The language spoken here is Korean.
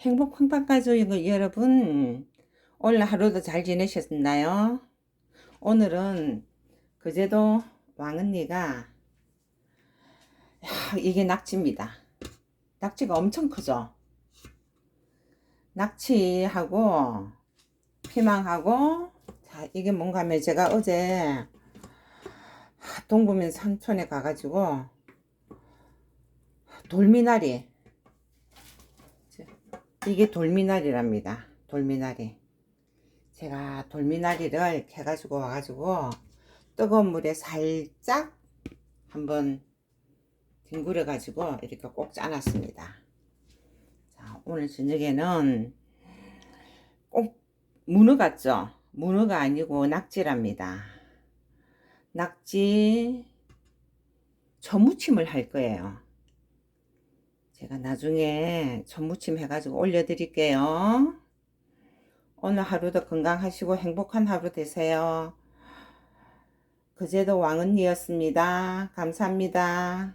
행복 팡팡가족 여러분, 오늘 하루도 잘 지내셨나요? 오늘은 그제도 왕언니가 야, 이게 낙지입니다. 낙지가 엄청 크죠? 낙지하고 피망하고 자 이게 뭔가 하면 제가 어제 동구면 산촌에 가가지고 돌미나리 이게 돌미나리랍니다. 돌미나리. 제가 돌미나리를 캐가지고 와가지고 뜨거운 물에 살짝 한번 뒹굴여가지고 이렇게 꼭 짜놨습니다. 자, 오늘 저녁에는 꼭 문어 같죠? 문어가 아니고 낙지랍니다. 낙지 전무침을 할 거예요. 제가 나중에 전무침 해가지고 올려드릴게요. 오늘 하루도 건강하시고 행복한 하루 되세요. 그제도 왕언니였습니다. 감사합니다.